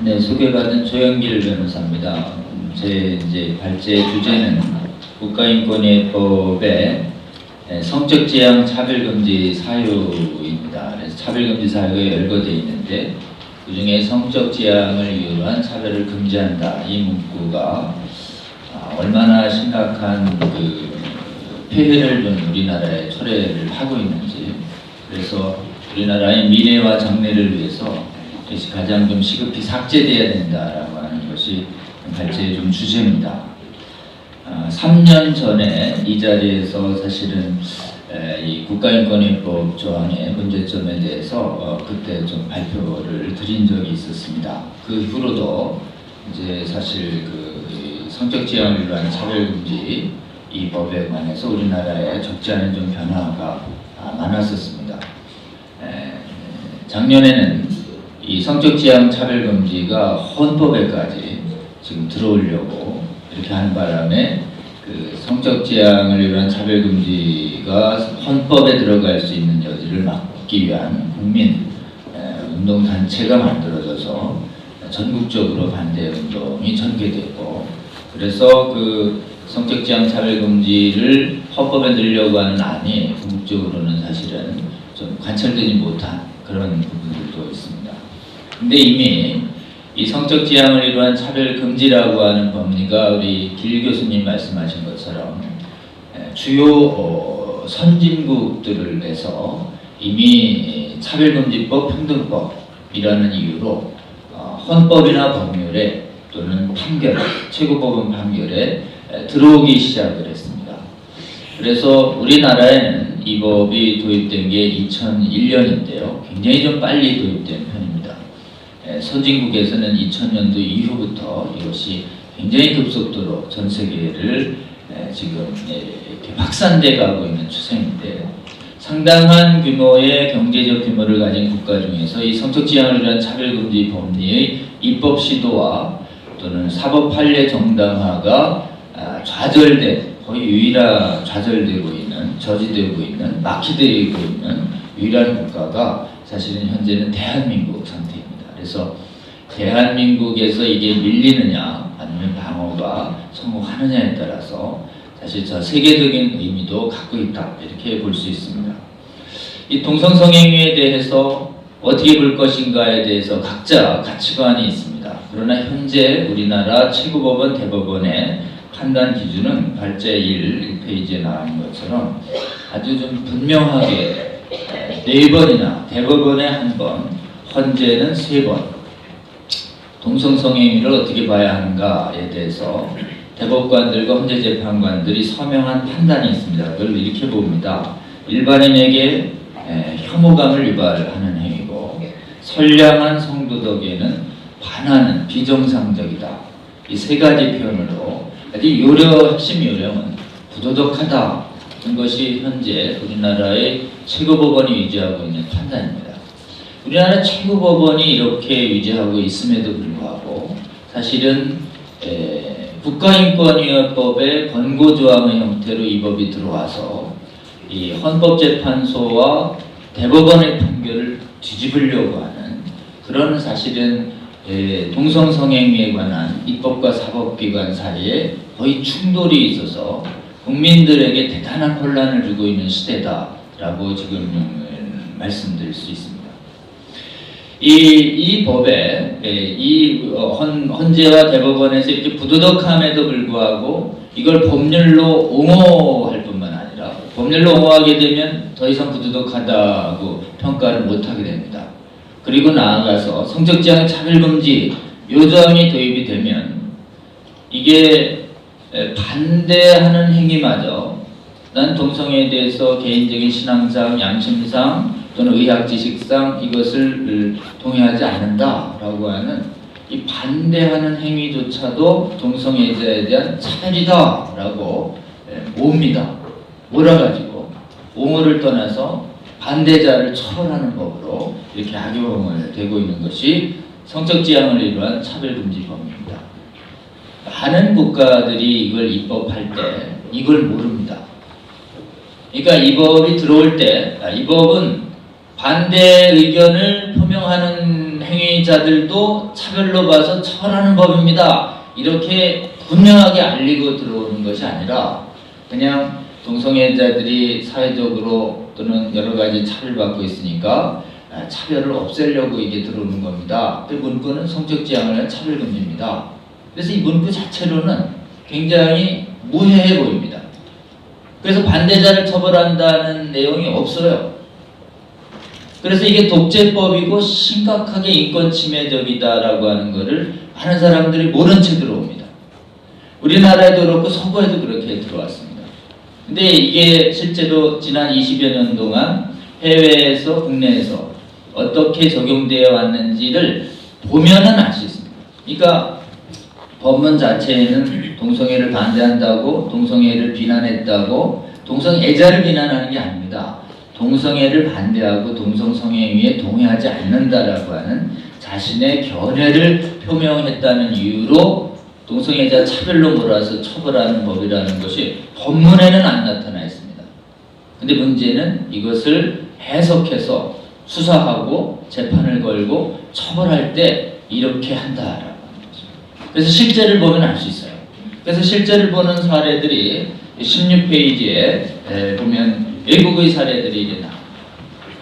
네, 소개받은 조영길 변호사입니다. 음, 제 이제 발제 주제는 국가인권위법의 네, 성적 지향 차별금지 사유입니다. 그래서 차별금지 사유가 열거되어 있는데 그 중에 성적 지향을 이유로 한 차별을 금지한다 이 문구가 아, 얼마나 심각한 그 폐해를 준 우리나라에 초래를 하고 있는지 그래서 우리나라의 미래와 장래를 위해서 이것이 가장 좀 시급히 삭제돼야 된다라고 하는 것이 발제의 좀 주제입니다. 아, 3년 전에 이 자리에서 사실은 에, 이 국가인권위법 조항의 문제점에 대해서 어, 그때 좀 발표를 드린 적이 있었습니다. 그 이후로도 이제 사실 그이 성적 지향을 위한 차별금지 이 법에 관해서 우리나라에 적지 않은 좀 변화가 아, 많았었습니다. 에, 작년에는 이 성적 지향 차별 금지가 헌법에까지 지금 들어오려고 이렇게 한 바람에 그 성적 지향을 위한 차별 금지가 헌법에 들어갈 수 있는 여지를 막기 위한 국민 에, 운동 단체가 만들어져서 전국적으로 반대 운동이 전개되고 그래서 그 성적 지향 차별 금지를 헌법에 넣으려고 하는 안이 궁극적으로는 사실은 좀 관철되지 못한 그런 부분들도 있습니다. 근데 이미 이 성적 지향을 이루한 차별 금지라고 하는 법리가 우리 길 교수님 말씀하신 것처럼 에, 주요 어, 선진국들을 내서 이미 차별금지법, 평등법이라는 이유로 어, 헌법이나 법률에 또는 판결, 최고법원 판결에 에, 들어오기 시작을 했습니다. 그래서 우리나라에는 이 법이 도입된 게 2001년인데요. 굉장히 좀 빨리 도입된 편입니다. 에, 선진국에서는 2000년도 이후부터 이것이 굉장히 급속도로 전 세계를 에, 지금 에, 이렇게 확산돼 가고 있는 추세인데 상당한 규모의 경제적 규모를 가진 국가 중에서 이 성적 지향을 위한 차별금지 법리의 입법 시도와 또는 사법 판례 정당화가 아, 좌절된 거의 유일한 좌절되고 있는 저지되고 있는 막히되고 있는 유일한 국가가 사실은 현재는 대한민국 상태입니다. 그래서 대한민국에서 이게 밀리느냐 아니면 방어가 성공하느냐에 따라서 사실 저 세계적인 의미도 갖고 있다 이렇게 볼 수 있습니다. 이 동성성애에 대해서 어떻게 볼 것인가에 대해서 각자 가치관이 있습니다. 그러나 현재 우리나라 최고법원 대법원의 판단 기준은 발제 1 1페이지에 나온 것처럼 아주 좀 분명하게 네 번이나 대법원에 한 번, 헌재는 세 번, 동성성애행위를 어떻게 봐야 하는가에 대해서 대법관들과 헌재 재판관들이 서명한 판단이 있습니다. 그걸 이렇게 봅니다. 일반인에게 에, 혐오감을 유발하는 행위고 선량한 성도덕에는 반하는 비정상적이다. 이 세 가지 표현으로 아주 요령 핵심 요령은 부도덕하다. 이것이 현재 우리나라의 최고법원이 유지하고 있는 판단입니다. 우리나라 최고법원이 이렇게 유지하고 있음에도 불구하고 사실은 에, 국가인권위원법의 권고조항의 형태로 이 법이 들어와서 이 헌법재판소와 대법원의 판결을 뒤집으려고 하는 그런 사실은 에, 동성성애행위에 관한 입법과 사법기관 사이에 거의 충돌이 있어서 국민들에게 대단한 혼란을 주고 있는 시대다라고 지금 음, 말씀드릴 수 있습니다. 이, 이 법에 에, 이 어, 헌, 헌재와 대법원에서 이렇게 부도덕함에도 불구하고 이걸 법률로 옹호할 뿐만 아니라 법률로 옹호하게 되면 더 이상 부도덕하다고 평가를 못하게 됩니다. 그리고 나아가서 성적지향 차별금지 요정이 도입이 되면 이게 에, 반대하는 행위마저 난 동성애에 대해서 개인적인 신앙상, 양심상 또는 의학 지식상 이것을 동의하지 않는다라고 하는 이 반대하는 행위조차도 동성애자에 대한 차별이다라고 에, 옵니다. 몰아가지고 옹호를 떠나서 반대자를 처벌하는 법으로 이렇게 악용을 되고 있는 것이 성적 지향을 이루한 차별금지법입니다. 많은 국가들이 이걸 입법할 때 이걸 모릅니다. 그러니까 이 법이 들어올 때, 아, 이 법은 반대 의견을 표명하는 행위 행위자들도 차별로 봐서 처벌하는 법입니다. 이렇게 분명하게 알리고 들어오는 것이 아니라 그냥 동성애자들이 사회적으로 또는 여러 가지 차별받고 있으니까 아, 차별을 없애려고 이게 들어오는 겁니다. 그 문구는 성적 지향을 차별 금지입니다. 그래서 이 문구 자체로는 굉장히 무해해 보입니다. 그래서 반대자를 처벌한다는 내용이 없어요. 그래서 이게 독재법이고 심각하게 인권 침해적이다라고 하는 것을 많은 사람들이 모른 채 들어옵니다. 우리나라에도 그렇고 서구에도 그렇게 들어왔습니다. 근데 이게 실제로 지난 20여 년 동안 해외에서 국내에서 어떻게 적용되어 왔는지를 보면은 알 수 있습니다. 그러니까 법문 자체에는 동성애를 반대한다고 동성애를 비난했다고 동성애자를 비난하는 게 아닙니다. 동성애를 반대하고 동성 성행위에 동의하지 않는다라고 하는 자신의 견해를 표명했다는 이유로 동성애자 차별로 몰아서 처벌하는 법이라는 것이 법문에는 안 나타나 있습니다. 근데 문제는 이것을 해석해서 수사하고 재판을 걸고 처벌할 때 이렇게 한다라고 하는 거죠. 그래서 실제를 보면 알 수 있어요. 그래서 실제를 보는 사례들이 16페이지에 보면 외국의 사례들이 이제 나옵니다.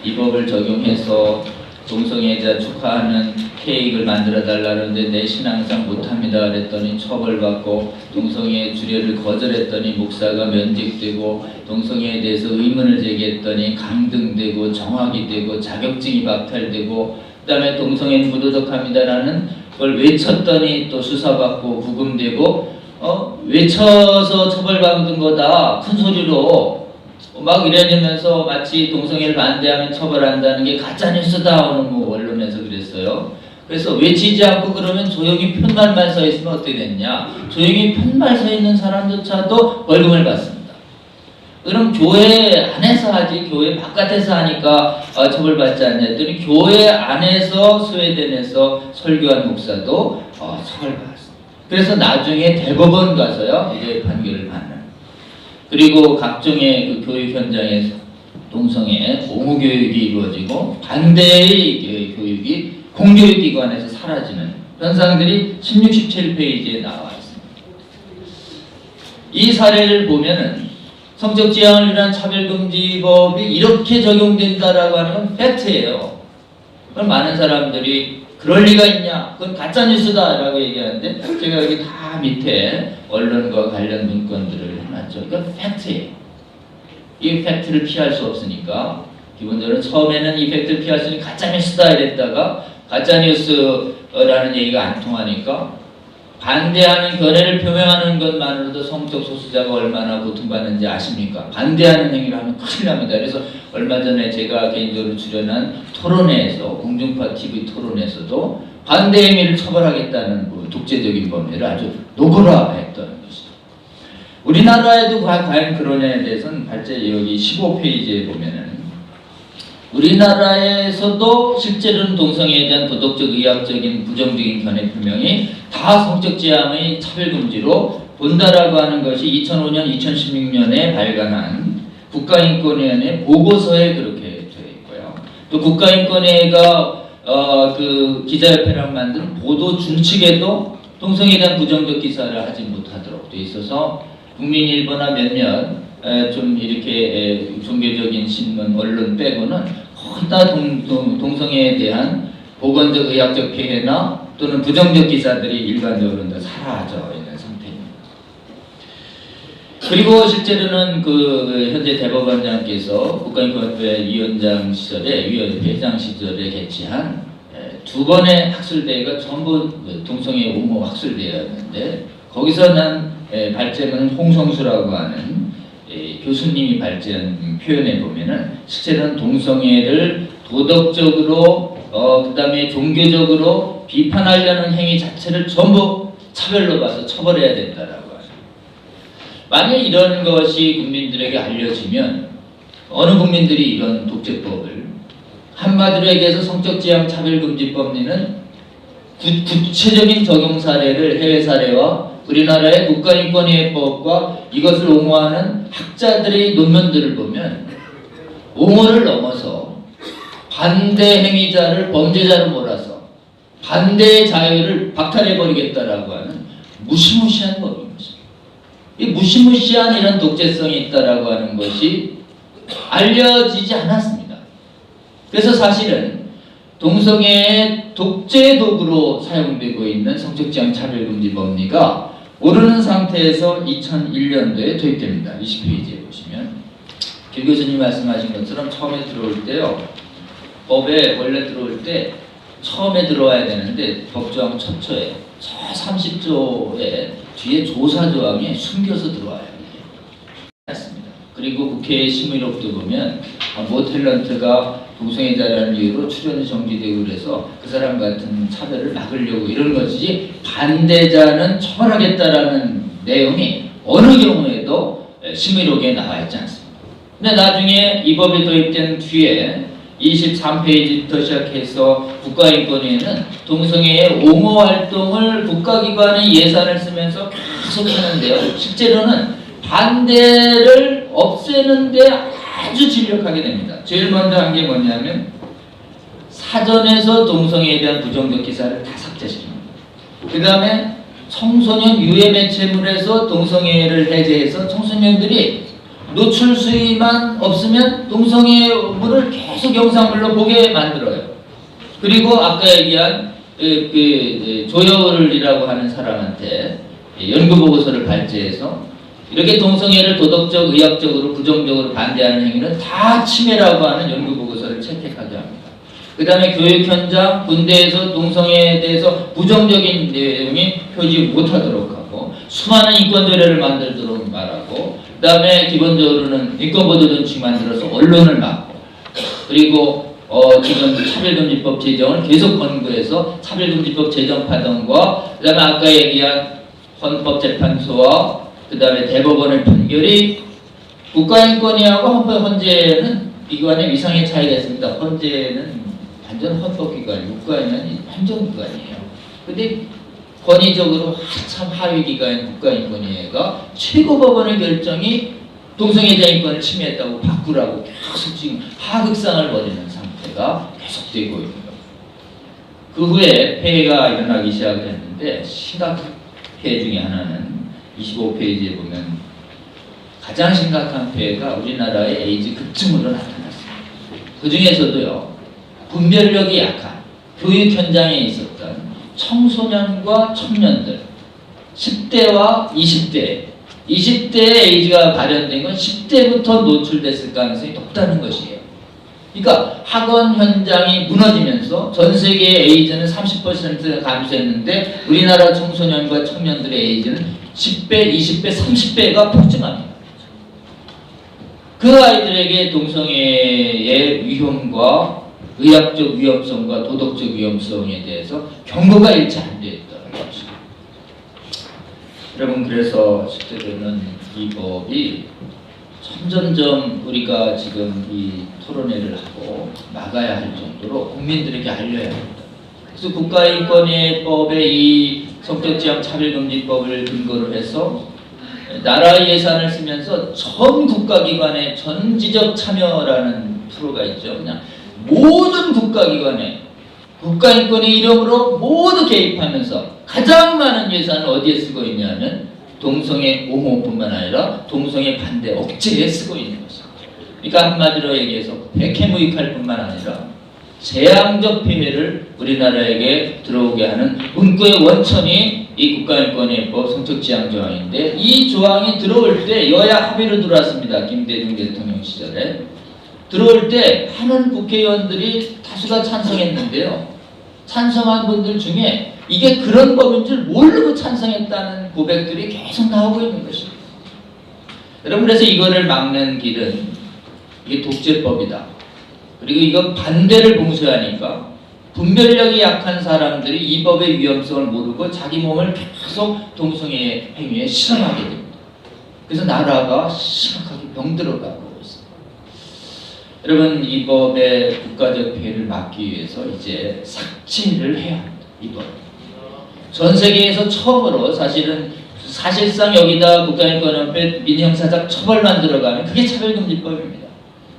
이 법을 적용해서 동성애자 축하하는 케이크를 만들어 달라는데 내 신앙상 못합니다 그랬더니 처벌받고 동성애 주례를 거절했더니 목사가 면직되고 동성애에 대해서 의문을 제기했더니 강등되고 정학이 되고 자격증이 박탈되고 그 다음에 동성애는 부도덕합니다라는 걸 외쳤더니 또 수사받고 구금되고 어 외쳐서 처벌받은 거다 큰 소리로 막 이래지면서 마치 동성애를 반대하면 처벌한다는 게 가짜 뉴스다 오늘 뭐 언론에서 그랬어요. 그래서 외치지 않고 그러면 조용히 편말만 서 있으면 어떻게 됐냐? 조용히 편말 서 있는 사람조차도 벌금을 받습니다. 그럼 교회 안에서 하지 교회 바깥에서 하니까 어, 처벌받지 않냐 했더니 교회 안에서 스웨덴에서 설교한 목사도 어, 처벌받았습니다. 그래서 나중에 대법원 가서요 이제 판결을 받는. 그리고 각종의 그 교육 현장에서 동성애 옹호 교육이 이루어지고 반대의 그 교육이 공교육 기관에서 사라지는 현상들이 16, 17페이지에 나와 있습니다. 이 사례를 보면은 성적 지향을 위한 차별금지법이 이렇게 적용된다라고 하는 건 팩트예요. 그럼 많은 사람들이 그럴 리가 있냐? 그건 가짜 뉴스다 라고 얘기하는데 제가 여기 다 밑에 언론과 관련 문건들을 해놨죠. 그러니까 팩트예요. 이 팩트를 피할 수 없으니까 기본적으로 처음에는 이 팩트를 피할 수 있는 가짜 뉴스다 이랬다가 가짜 뉴스라는 얘기가 안 통하니까 반대하는 견해를 표명하는 것만으로도 성적 소수자가 얼마나 고통받는지 아십니까? 반대하는 행위를 하면 큰일 납니다. 그래서 얼마 전에 제가 개인적으로 출연한 토론회에서 공중파 TV 토론에서도 반대 행위를 처벌하겠다는 그 독재적인 법률을 아주 노골화했던 것이죠. 우리나라에도 과연 그러냐에 대해서는 발제 여기 15페이지에 보면은 우리나라에서도 실제로는 동성애에 대한 도덕적, 의학적인, 부정적인 견해 표명이 다 성적 지향의 차별금지로 본다라고 하는 것이 2005년, 2016년에 발간한 국가인권위원회 보고서에 그렇게 되어 있고요. 또 국가인권위가 어, 그 기자협회랑 만든 보도 준칙에도 동성애에 대한 부정적 기사를 하지 못하도록 되어 있어서 국민일보나 몇몇 에, 좀 이렇게 에, 종교적인 신문, 언론 빼고는 거의 다 동, 동, 동성애에 대한 보건적, 의학적 피해나 또는 부정적 기사들이 일반적으로 다 사라져 있는 상태입니다. 그리고 실제로는 그 현재 대법원장께서 국가인권위원회 위원장 시절에 위원회 회장 시절에 개최한 에, 두 번의 학술대회가 전부 그 동성애 옹호 학술대회였는데 거기서 난 에, 발제문은 홍성수라고 하는 에, 교수님이 발제한 표현에 보면은 실제로는 동성애를 도덕적으로 어, 그 다음에 종교적으로 비판하려는 행위 자체를 전부 차별로 봐서 처벌해야 된다라고 하죠. 만약 이런 것이 국민들에게 알려지면 어느 국민들이 이런 독재법을 한마디로 얘기해서 성적 지향 차별금지법리는 구, 구체적인 적용 사례를 해외 사례와 우리나라의 국가인권위법과 이것을 옹호하는 학자들의 논문들을 보면 옹호를 넘어서 반대 행위자를 범죄자로 몰아서 반대의 자유를 박탈해버리겠다라고 하는 무시무시한 법인 것입니다. 이 무시무시한 이런 독재성이 있다라고 하는 것이 알려지지 않았습니다. 그래서 사실은 동성애의 독재 도구로 사용되고 있는 성적지향 차별금지 법리가 모르는 상태에서 2001년도에 도입됩니다. 20페이지에 보시면 김 교수님 말씀하신 것처럼 처음에 들어올 때요. 법에 원래 들어올 때 처음에 들어와야 되는데 법조항 첫 초에 저 30조에 뒤에 조사 조항에 숨겨서 들어와요. 맞습니다. 그리고 국회 심의록도 보면 아, 모 탤런트가 동성애자라는 이유로 출연이 정지되고 그래서 그 사람 같은 차별을 막으려고 이런 것이지 반대자는 처벌하겠다라는 내용이 어느 경우에도 심의록에 나와 있지 않습니다. 근데 나중에 이 법이 도입된 뒤에 23페이지부터 시작해서 국가인권위에는 동성애의 옹호 활동을 국가기관의 예산을 쓰면서 계속 하는데요. 실제로는 반대를 없애는데 아주 진력하게 됩니다. 제일 먼저 한 게 뭐냐면 사전에서 동성애에 대한 부정적 기사를 다 삭제시킵니다. 그 다음에 청소년 유해 매체물에서 동성애를 해제해서 청소년들이 노출 수위만 없으면 동성애물을 계속 영상물로 보게 만들어요. 그리고 아까 얘기한 그, 그 조여울이라고 하는 사람한테 연구 보고서를 발제해서 이렇게 동성애를 도덕적, 의학적으로 부정적으로 반대하는 행위는 다 침해라고 하는 연구 보고서를 채택하게 합니다. 그 다음에 교육 현장, 군대에서 동성애에 대해서 부정적인 내용이 표지 못하도록 하고 수많은 인권 조례를 만들도록 말하고 그 다음에 기본적으로는 인권보도 준칙 만들어서 언론을 막고 그리고 어, 지금 차별금지법 제정을 계속 권고해서 차별금지법 제정 파동과 그 다음에 아까 얘기한 헌법재판소와 그 다음에 대법원의 판결이 국가인권위하고 헌법 헌재는 이관의 위상의 차이가 있습니다. 헌재는 완전 헌법기관이고 국가인권이 행정기관이에요. 근데 권위적으로 한참 하위 기관인 국가인권위가 최고법원의 결정이 동성애자 인권을 침해했다고 바꾸라고 계속 지금 하극상을 벌이는 상태가 계속되고 겁니다. 그 후에 폐해가 일어나기 시작을 했는데 심각한 폐해 중에 하나는 25페이지에 보면 가장 심각한 폐해가 우리나라의 에이즈 급증으로 나타났습니다. 그 중에서도요, 분별력이 약한 교육 현장에 있었던 청소년과 청년들, 10대와 20대, 20대에 에이즈가 발현된 건 10대부터 노출됐을 가능성이 높다는 것이에요. 그러니까 학원 현장이 무너지면서 전 세계의 에이즈는 30% 감소했는데 우리나라 청소년과 청년들의 에이즈는 10배, 20배, 30배가 폭증합니다. 그 아이들에게 동성애의 위험과 의학적 위험성과 도덕적 위험성에 대해서 경고가 일치 안 되었다는 것입니다. 여러분 그래서 실제로는 이 법이 점점점 우리가 지금 이 토론회를 하고 나가야 할 정도로 국민들에게 알려야 합니다. 그래서 국가인권위법의 이 성적지향 차별금지법을 근거로 해서 나라의 예산을 쓰면서 전 국가기관의 전지적 참여라는 프로가 있죠. 그냥 모든 국가기관에 국가인권의 이름으로 모두 개입하면서 가장 많은 예산을 어디에 쓰고 있냐면 동성애 옹호뿐만 아니라 동성애 반대 억제에 쓰고 있는 것입니다. 그러니까 한마디로 얘기해서 백해무익할 뿐만 아니라 재앙적 피해를 우리나라에게 들어오게 하는 문구의 원천이 이 국가인권위법 성적지향 조항인데 이 조항이 들어올 때 여야 합의로 들어왔습니다. 김대중 대통령 시절에 들어올 때 하는 국회의원들이 다수가 찬성했는데요. 찬성한 분들 중에 이게 그런 법인 줄 모르고 찬성했다는 고백들이 계속 나오고 있는 것입니다. 여러분 그래서 이거를 막는 길은 이게 독재법이다. 그리고 이건 반대를 봉쇄하니까 분별력이 약한 사람들이 이 법의 위험성을 모르고 자기 몸을 계속 동성애 행위에 실험하게 됩니다. 그래서 나라가 심각하게 병들어가고 있습니다. 여러분 이 법의 국가적 피해를 막기 위해서 이제 삭제를 해야 합니다. 이 법. 전 세계에서 처음으로 사실은 사실상 여기다 국가인권협회 민형사적 처벌만 들어가면 그게 차별금지법입니다.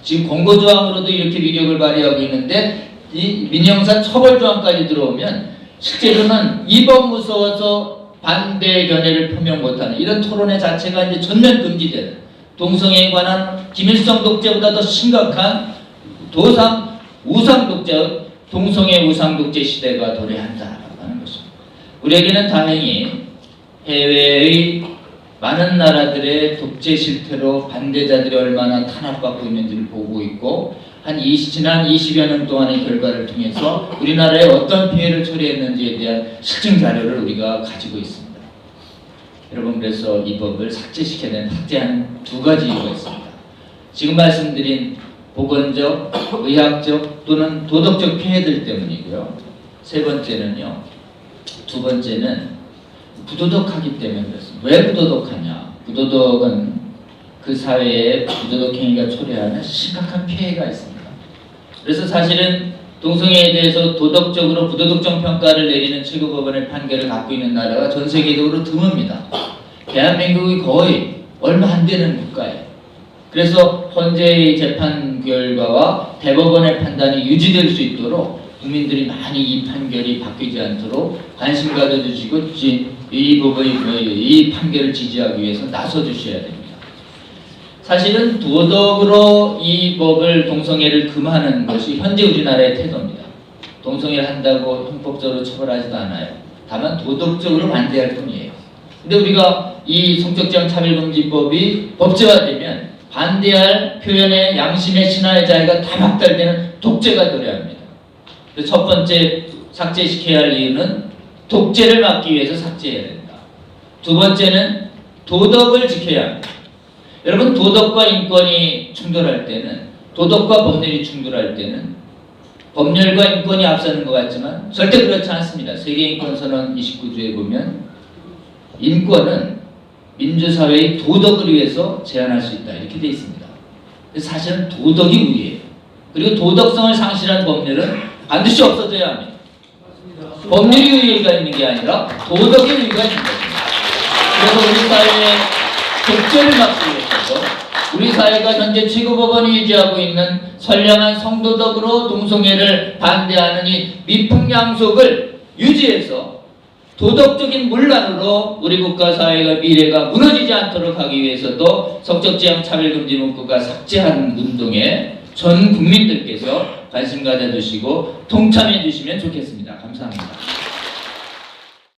지금 권고조항으로도 이렇게 위력을 발휘하고 있는데 이 민형사 처벌 조항까지 들어오면 실제로는 이번 무서워서 반대 견해를 표명 못하는 이런 토론회 자체가 이제 전면 금지되는 동성애에 관한 김일성 독재보다 더 심각한 도상 우상 독재, 동성애 우상 독재 시대가 도래한다라고 하는 것입니다. 우리에게는 다행히 해외의 많은 나라들의 독재 실태로 반대자들이 얼마나 탄압받고 있는지를 보고 있고 한 20, 지난 20여 년 동안의 결과를 통해서 우리나라에 어떤 피해를 초래했는지에 대한 실증 자료를 우리가 가지고 있습니다. 여러분 그래서 이 법을 삭제시켜낸 삭제한 두 가지 이유가 있습니다. 지금 말씀드린 보건적, 의학적 또는 도덕적 피해들 때문이고요. 세 번째는요. 두 번째는 부도덕하기 때문에 그렇습니다. 왜 부도덕하냐? 부도덕은 그 사회에 부도덕 행위가 초래하는 심각한 피해가 있습니다. 그래서 사실은 동성애에 대해서 도덕적으로 부도덕적 평가를 내리는 최고법원의 판결을 갖고 있는 나라가 전 세계적으로 드뭅니다. 대한민국이 거의 얼마 안 되는 국가예요. 그래서 현재의 재판 결과와 대법원의 판단이 유지될 수 있도록 국민들이 많이 이 판결이 바뀌지 않도록 관심 가져주시고 지- 이 법의 이 판결을 지지하기 위해서 나서 주셔야 됩니다. 사실은 도덕으로 이 법을 동성애를 금하는 것이 현재 우리나라의 태도입니다. 동성애를 한다고 형법적으로 처벌하지도 않아요. 다만 도덕적으로 반대할 뿐이에요. 근데 우리가 이 성적지향 차별금지법이 법제화되면 반대할 표현의 양심의 신화의 자유가 다 박탈되는 독재가 도래합니다. 그래서 첫 번째 삭제시켜야 할 이유는 독재를 막기 위해서 삭제해야 된다. 두 번째는 도덕을 지켜야 합니다. 여러분 도덕과 인권이 충돌할 때는 도덕과 법률이 충돌할 때는 법률과 인권이 앞서는 것 같지만 절대 그렇지 않습니다. 세계인권선언 29조에 보면 인권은 민주사회의 도덕을 위해서 제한할 수 있다 이렇게 되어 있습니다. 사실은 도덕이 우위예요. 그리고 도덕성을 상실한 법률은 반드시 없어져야 합니다. 법률이 우위가 있는 게 아니라 도덕의 우위가 있는 겁니다. 그래서 우리 사회의 독재를 막기 위해 서 우리 사회가 현재 최고법원이 유지하고 있는 선량한 성도덕으로 동성애를 반대하는 이 미풍양속을 유지해서 도덕적인 문란으로 우리 국가 사회가 미래가 무너지지 않도록 하기 위해서도 성적지향 차별금지 문구가 삭제하는 운동에 전 국민들께서 관심 가져주시고 동참해 주시면 좋겠습니다. 감사합니다.